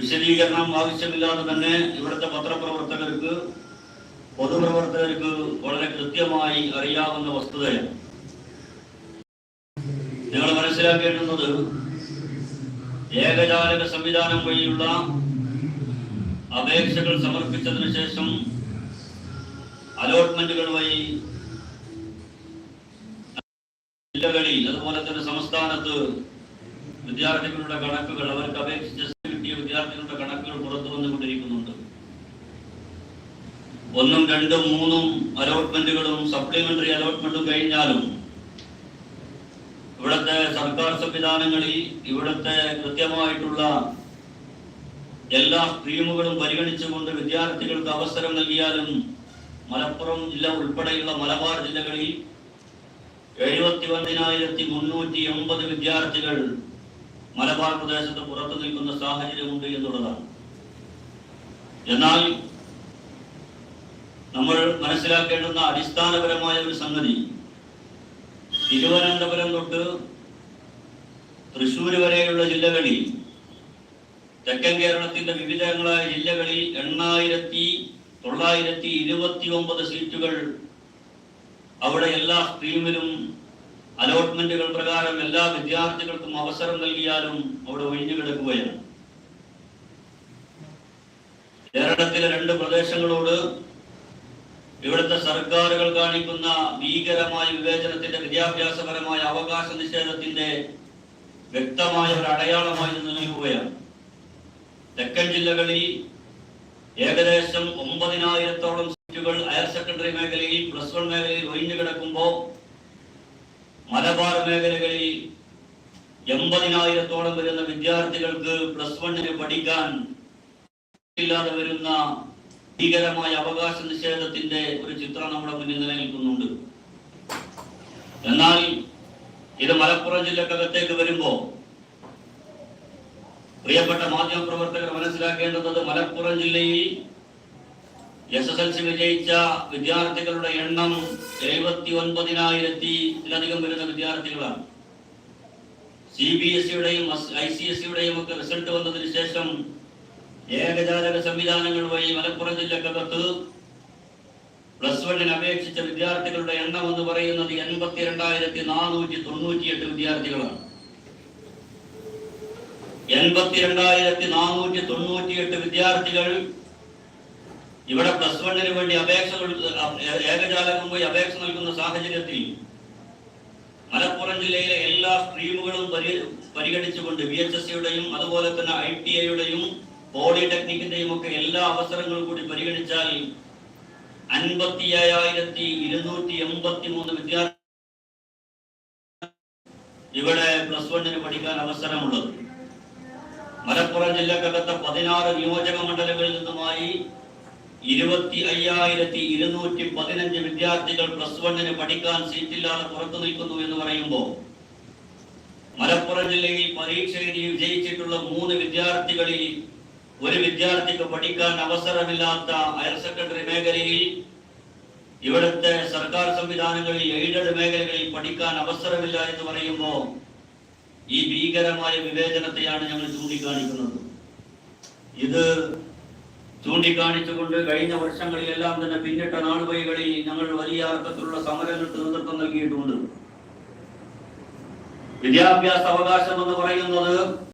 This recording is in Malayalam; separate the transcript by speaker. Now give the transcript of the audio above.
Speaker 1: വിശദീകരണം ആവശ്യമില്ലാതെ തന്നെ ഇവിടുത്തെ പത്രപ്രവർത്തകർക്ക് പൊതുപ്രവർത്തകർക്ക് വളരെ കൃത്യമായി അറിയാവുന്ന വസ്തുതയാണ്. നിങ്ങൾ മനസ്സിലാക്കേണ്ടുന്നത് ഏകജാലക സംവിധാനം വഴിയുള്ള അപേക്ഷകൾ സമർപ്പിച്ചതിനു ശേഷം അലോട്ട്മെന്റുകൾ വഴി ജില്ലകളിൽ അതുപോലെ തന്നെ സംസ്ഥാനത്ത് വിദ്യാർത്ഥികളുടെ കണക്കുകൾ അവർക്ക് അപേക്ഷിച്ച് വിദ്യാർത്ഥികളുടെ കണക്കുകൾ പുറത്തു വന്നുകൊണ്ടിരിക്കുന്നുണ്ട്. ഒന്നും രണ്ടും മൂന്നും അലോട്ട്മെന്റുകളും സപ്ലിമെന്ററി അലോട്ട്മെന്റും കഴിഞ്ഞാലും ഇവിടുത്തെ സർക്കാർ സംവിധാനങ്ങളിൽ ഇവിടുത്തെ കൃത്യമായിട്ടുള്ള എല്ലാ സ്ട്രീമുകളും പരിഗണിച്ചുകൊണ്ട് വിദ്യാർത്ഥികൾക്ക് അവസരം നൽകിയാലും മലപ്പുറം ജില്ല ഉൾപ്പെടെയുള്ള മലബാർ ജില്ലകളിൽ എഴുപത്തി ഒന്നിനായിരത്തി മുന്നൂറ്റി എൺപത് വിദ്യാർത്ഥികൾ മലബാർ പ്രദേശത്ത് പുറത്തു നിൽക്കുന്ന സാഹചര്യമുണ്ട് എന്നുള്ളതാണ്. എന്നാൽ നമ്മൾ മനസ്സിലാക്കേണ്ടുന്ന അടിസ്ഥാനപരമായ ഒരു സംഗതി തിരുവനന്തപുരം തൊട്ട് തൃശ്ശൂർ വരെയുള്ള ജില്ലകളിൽ തെക്കൻ കേരളത്തിന്റെ വിവിധങ്ങളായ ജില്ലകളിൽ എണ്ണായിരത്തി തൊള്ളായിരത്തി ഇരുപത്തി ഒമ്പത് സീറ്റുകൾ അവിടെ എല്ലാ സ്ട്രീമിലും അലോട്ട്മെന്റുകൾ പ്രകാരം എല്ലാ വിദ്യാർത്ഥികൾക്കും അവസരം നൽകിയാലും അവിടെ ഒഴിഞ്ഞു കിടക്കുകയാണ്. കേരളത്തിലെ രണ്ട് പ്രദേശങ്ങളോട് ഇവിടുത്തെ സർക്കാരുകൾ കാണിക്കുന്ന ഭീകരമായ വിവേചനത്തിന്റെ വിദ്യാഭ്യാസപരമായ അവകാശ നിഷേധത്തിന്റെ വ്യക്തമായ ഒരു അടയാളമായി നിൽക്കുകയാണ്. നിലനിൽക്കുകയാണ് തെക്കൻ ജില്ലകളിൽ ഏകദേശം ഒമ്പതിനായിരത്തോളം സീറ്റുകൾ ഹയർ സെക്കൻഡറി മേഖലയിൽ പ്ലസ് വൺ മേഖലയിൽ ഒഴിഞ്ഞു കിടക്കുമ്പോൾ മലബാർ മേഖലകളിൽ എൺപതിനായിരത്തോളം വരുന്ന വിദ്യാർത്ഥികൾക്ക് പ്ലസ് വണ്ണിന് പഠിക്കാൻ ഇല്ലാതെ വരുന്ന ഭീകരമായ അവകാശ നിഷേധത്തിന്റെ ഒരു ചിത്രം നമ്മുടെ മുന്നിൽ നിലനിൽക്കുന്നുണ്ട്. എന്നാൽ ഇത് മലപ്പുറം ജില്ലക്കകത്തേക്ക് വരുമ്പോ പ്രിയപ്പെട്ട മാധ്യമ പ്രവർത്തകർ മനസ്സിലാക്കേണ്ടത് മലപ്പുറം ജില്ലയിൽ എസ് എസ് എൽ സി വിജയിച്ച വിദ്യാർത്ഥികളുടെ എണ്ണം എഴുപത്തി ഒൻപതിനായിരത്തിലധികം വരുന്ന വിദ്യാർത്ഥികളാണ്. സി ബി എസ് സിയുടെയും ഐ സി എസ് സിയുടെയും ഒക്കെ റിസൾട്ട് വന്നതിന് ശേഷം ഏകജാലക സംവിധാനങ്ങൾ വഴി മലപ്പുറം ജില്ലക്കകത്ത് പ്ലസ് വണ്ണിന് അപേക്ഷിച്ച വിദ്യാർത്ഥികളുടെ എണ്ണം എന്ന് പറയുന്നത് എൺപത്തി രണ്ടായിരത്തി നാനൂറ്റി തൊണ്ണൂറ്റിയെട്ട് വിദ്യാർത്ഥികളാണ്. എൺപത്തിരണ്ടായിരത്തി നാനൂറ്റി തൊണ്ണൂറ്റിയെട്ട് വിദ്യാർത്ഥികൾ ഇവിടെ പ്ലസ് വണ്ണിന് വേണ്ടി അപേക്ഷ ഏകജാലകം പോയി അപേക്ഷ നൽകുന്ന സാഹചര്യത്തിൽ മലപ്പുറം ജില്ലയിലെ എല്ലാ സ്ട്രീമുകളും പരി പരിഗണിച്ചുകൊണ്ട് ബി എച്ച് എസ് സിയുടെയും അതുപോലെ തന്നെ ഐ ടി ഐയുടെയും പോളിടെക്നിക്കിന്റെയും ഒക്കെ എല്ലാ അവസരങ്ങളും കൂടി പരിഗണിച്ചാൽ അൻപത്തി ഏഴായിരത്തി ഇരുന്നൂറ്റി എൺപത്തി മൂന്ന് വിദ്യാർത്ഥി ഇവിടെ പ്ലസ് വണ്ണിന് പഠിക്കാൻ അവസരമുള്ളത്. മലപ്പുറം ജില്ലക്കകത്തെ പതിനാറ് നിയോജക മണ്ഡലങ്ങളിൽ നിന്നുമായി ഇരുപത്തി അയ്യായിരത്തി ഇരുന്നൂറ്റി പതിനഞ്ച് വിദ്യാർത്ഥികൾ പ്ലസ് വണ്ണിന് പഠിക്കാൻ സീറ്റില്ലാതെ പുറത്തു നിൽക്കുന്നു എന്ന് പറയുമ്പോൾ മലപ്പുറം ജില്ലയിൽ പരീക്ഷ എഴുതി വിജയിച്ചിട്ടുള്ള മൂന്ന് വിദ്യാർത്ഥികളിൽ ഒരു വിദ്യാർത്ഥിക്ക് പഠിക്കാൻ അവസരമില്ലാത്ത ഹയർ സെക്കൻഡറി മേഖലയിൽ ഇവിടുത്തെ സർക്കാർ സംവിധാനങ്ങളിൽ എയ്ഡഡ് മേഖലകളിൽ പഠിക്കാൻ അവസരമില്ല എന്ന് പറയുമ്പോൾ ഈ ഭീകരമായ വിവേചനത്തെയാണ് ഞങ്ങൾ ചൂണ്ടിക്കാണിക്കുന്നത്. ഇത് ചൂണ്ടിക്കാണിച്ചുകൊണ്ട് കഴിഞ്ഞ വർഷങ്ങളിലെല്ലാം തന്നെ പിന്നിട്ട നാളുവഴികളിൽ ഞങ്ങൾ വലിയ അർത്ഥത്തിലുള്ള സമരങ്ങൾക്ക് നേതൃത്വം നൽകിയിട്ടുണ്ട്. വിദ്യാഭ്യാസ അവകാശം എന്ന് പറയുന്നത്